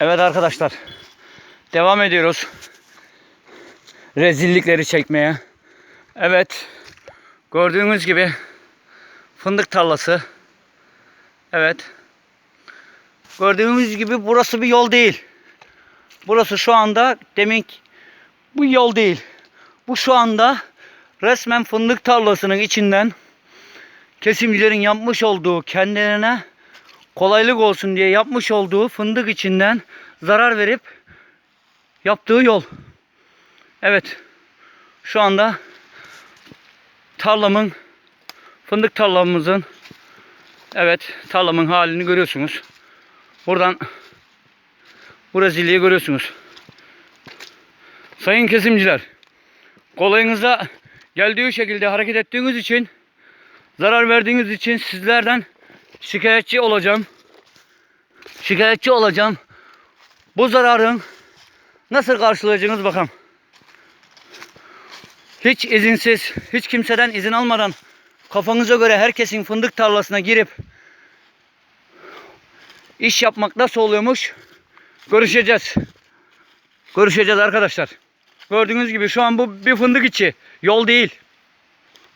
Evet arkadaşlar. Devam ediyoruz. Rezillikleri çekmeye. Evet. Gördüğünüz gibi fındık tarlası. Evet. Gördüğünüz gibi burası bir yol değil. Burası şu anda demin bu yol değil. Bu şu anda resmen fındık tarlasının içinden kesimcilerin yapmış olduğu kendilerine kolaylık olsun diye yapmış olduğu fındık içinden zarar verip yaptığı yol. Evet. Şu anda tarlamın fındık tarlamızın evet tarlamın halini görüyorsunuz. Buradan bu görüyorsunuz. Sayın kesimciler kolayınıza geldiği şekilde hareket ettiğiniz için zarar verdiğiniz için sizlerden şikayetçi olacağım. Şikayetçi olacağım. Bu zararın nasıl karşılayacağınız bakalım. Hiç izinsiz, hiç kimseden izin almadan kafanıza göre herkesin fındık tarlasına girip iş yapmak nasıl oluyormuş görüşeceğiz. Görüşeceğiz arkadaşlar. Gördüğünüz gibi şu an bu bir fındık içi. Yol değil.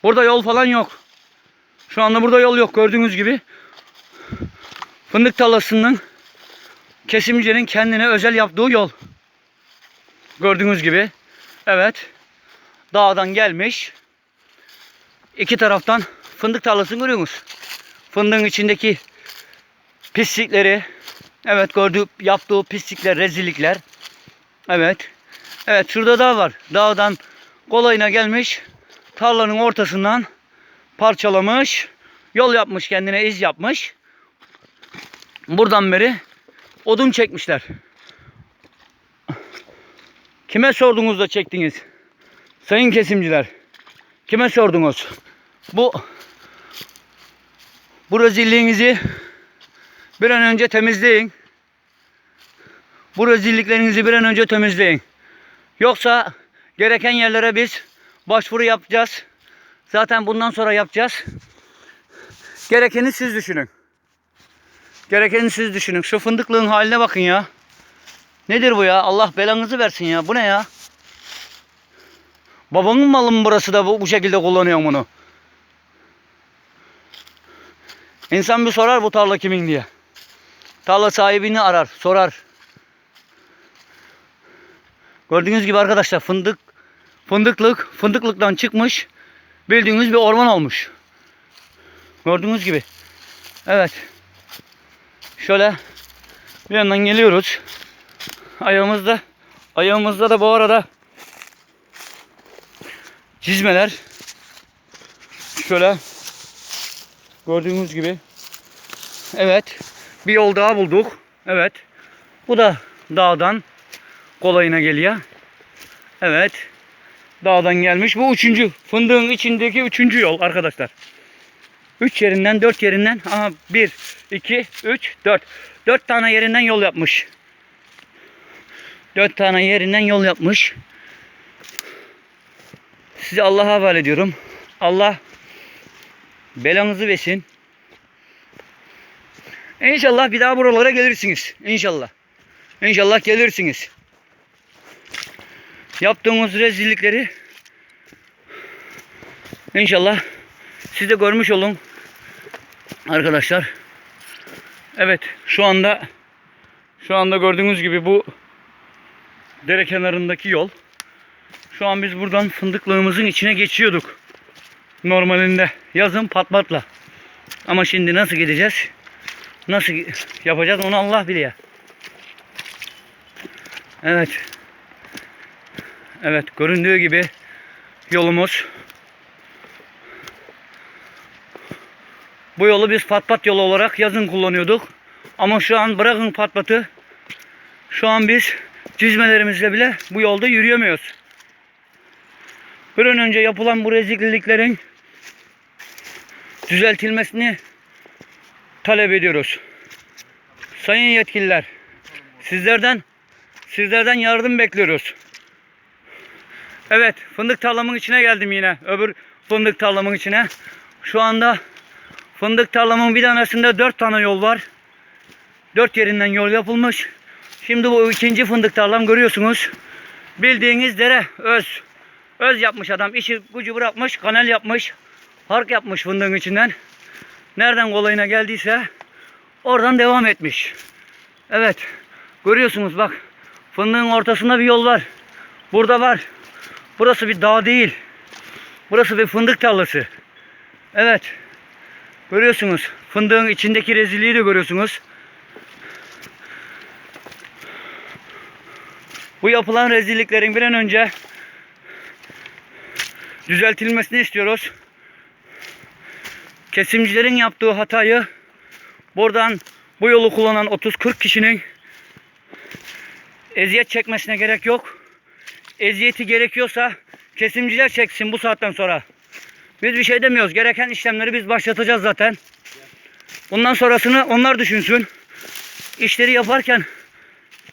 Burada yol falan yok. Şu anda burada yol yok gördüğünüz gibi. Fındık tarlasının kesimcinin kendine özel yaptığı yol. Gördüğünüz gibi. Evet. Dağdan gelmiş. İki taraftan fındık tarlasını görüyorsunuz. Fındığın içindeki pislikleri. Evet gördüğü yaptığı pislikler, rezillikler. Evet. Evet şurada dağ var. Dağdan kolayına gelmiş. Tarlanın ortasından parçalamış. Yol yapmış kendine iz yapmış. Buradan beri odun çekmişler. Kime sordunuz da çektiniz? Sayın kesimciler. Kime sordunuz? Bu bu rezilliğinizi bir an önce temizleyin. Bu rezilliklerinizi bir an önce temizleyin. Yoksa gereken yerlere biz başvuru yapacağız. Zaten bundan sonra yapacağız. Gerekeni siz düşünün. Gerekeni siz düşünün. Şu fındıklığın haline bakın ya. Nedir bu ya? Allah belanızı versin ya. Bu ne ya? Babanın malı mı burası da bu, bu şekilde kullanıyor bunu? İnsan bir sorar bu tarla kimin diye. Tarla sahibini arar, sorar. Gördüğünüz gibi arkadaşlar fındık, fındıklık, fındıklıktan çıkmış. Bildiğiniz bir orman olmuş. Gördüğünüz gibi. Evet. Şöyle bir yandan geliyoruz. Ayağımızda ayağımızda da bu arada çizmeler. Şöyle gördüğünüz gibi. Evet. Bir yol daha bulduk. Evet. Bu da dağdan kolayına geliyor. Evet. Dağdan gelmiş. Bu üçüncü. Fındığın içindeki üçüncü yol arkadaşlar. Üç yerinden dört yerinden. Aha bir, iki, üç, dört. Dört tane yerinden yol yapmış. Dört tane yerinden yol yapmış. Sizi Allah'a havale ediyorum. Allah belanızı versin. İnşallah bir daha buralara gelirsiniz. İnşallah. İnşallah gelirsiniz. Yaptığımız rezillikleri inşallah siz de görmüş olun. Arkadaşlar. Evet şu anda şu anda gördüğünüz gibi bu dere kenarındaki yol. Şu an biz buradan fındıklığımızın içine geçiyorduk. Normalinde yazın patlatla. Ama şimdi nasıl gideceğiz? Nasıl yapacağız onu Allah biliyor. Evet. Evet göründüğü gibi yolumuz. Bu yolu biz patpat yolu olarak yazın kullanıyorduk. Ama şu an bırakın patpatı. Şu an biz çizmelerimizle bile bu yolda yürüyemiyoruz. Bir an önce yapılan bu rezilliklerin düzeltilmesini talep ediyoruz. Sayın yetkililer, sizlerden sizlerden yardım bekliyoruz. Evet, fındık tarlamın içine geldim yine. Öbür fındık tarlamın içine. Şu anda fındık tarlamın bir tanesinde dört tane yol var. Dört yerinden yol yapılmış. Şimdi bu ikinci fındık tarlam görüyorsunuz. Bildiğiniz dere öz. Öz yapmış adam. İşi gücü bırakmış. Kanal yapmış. Hark yapmış fındığın içinden. Nereden kolayına geldiyse oradan devam etmiş. Evet. Görüyorsunuz bak. Fındığın ortasında bir yol var. Burada var. Burası bir dağ değil. Burası bir fındık tarlası. Evet. Görüyorsunuz. Fındığın içindeki rezilliği de görüyorsunuz. Bu yapılan rezilliklerin bir an önce düzeltilmesini istiyoruz. Kesimcilerin yaptığı hatayı buradan bu yolu kullanan 30-40 kişinin eziyet çekmesine gerek yok. Eziyeti gerekiyorsa kesimciler çeksin bu saatten sonra. Biz bir şey demiyoruz. Gereken işlemleri biz başlatacağız zaten. Bundan sonrasını onlar düşünsün. İşleri yaparken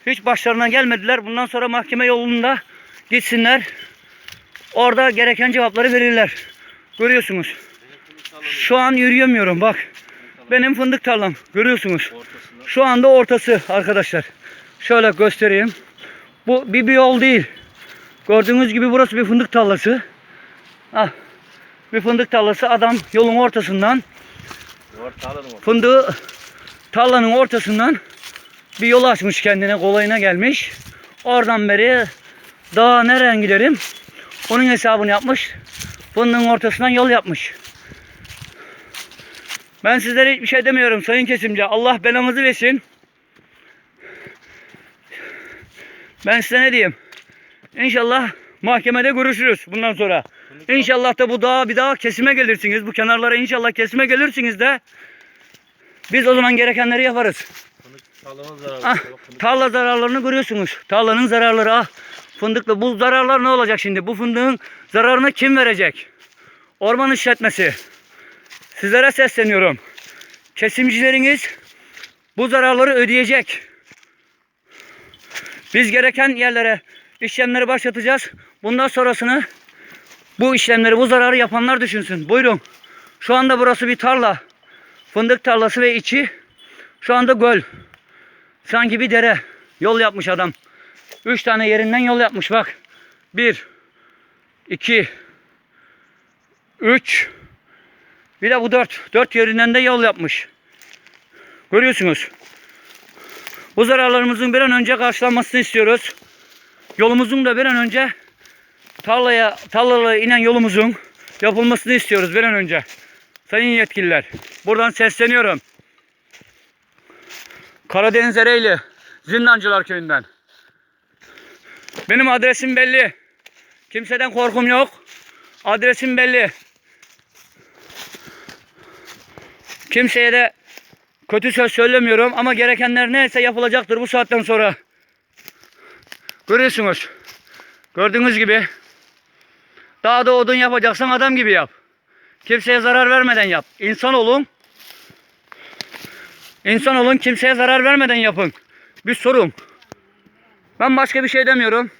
hiç başlarına gelmediler. Bundan sonra mahkeme yolunda gitsinler. Orada gereken cevapları verirler. Görüyorsunuz. Şu an yürüyemiyorum bak. Benim fındık tarlam. Görüyorsunuz. Şu anda ortası arkadaşlar. Şöyle göstereyim. Bu bir, bir yol değil. Gördüğünüz gibi burası bir fındık tarlası. Ah, bir fındık tarlası. Adam yolun ortasından fındığı tarlanın ortasından bir yol açmış kendine kolayına gelmiş. Oradan beri daha nereye giderim? Onun hesabını yapmış. Fındığın ortasından yol yapmış. Ben sizlere hiçbir şey demiyorum sayın kesimci. Allah belamızı versin. Ben size ne diyeyim? İnşallah mahkemede görüşürüz bundan sonra. İnşallah da bu dağa bir daha kesime gelirsiniz. Bu kenarlara inşallah kesime gelirsiniz de biz o zaman gerekenleri yaparız. Tarlanın. Ah, tarla zararlarını görüyorsunuz. Tarlanın zararları ah. Fındıklı bu zararlar ne olacak şimdi? Bu fındığın zararını kim verecek? Orman işletmesi. Sizlere sesleniyorum. Kesimcileriniz bu zararları ödeyecek. Biz gereken yerlere işlemleri başlatacağız. Bundan sonrasını bu işlemleri, bu zararı yapanlar düşünsün. Buyurun. Şu anda burası bir tarla. Fındık tarlası ve içi şu anda göl. Sanki bir dere. Yol yapmış adam. Üç tane yerinden yol yapmış bak. Bir. iki, Üç. Bir de bu dört. Dört yerinden de yol yapmış. Görüyorsunuz. Bu zararlarımızın bir an önce karşılanmasını istiyoruz. Yolumuzun da bir an önce tarlaya, tarlalara inen yolumuzun yapılmasını istiyoruz bir an önce. Sayın yetkililer. Buradan sesleniyorum. Karadeniz Ereğli, Zindancılar Köyü'nden. Benim adresim belli. Kimseden korkum yok. Adresim belli. Kimseye de kötü söz söylemiyorum ama gerekenler neyse yapılacaktır bu saatten sonra. Görüyorsunuz. Gördüğünüz gibi. Dağda odun yapacaksan adam gibi yap. Kimseye zarar vermeden yap. İnsan olun. İnsan olun kimseye zarar vermeden yapın. Bir sorun. Ben başka bir şey demiyorum.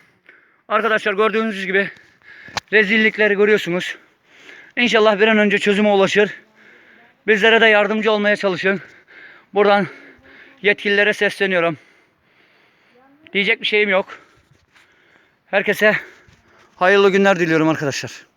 Arkadaşlar gördüğünüz gibi rezillikleri görüyorsunuz. İnşallah bir an önce çözüme ulaşır. Bizlere de yardımcı olmaya çalışın. Buradan yetkililere sesleniyorum. Diyecek bir şeyim yok. Herkese hayırlı günler diliyorum arkadaşlar.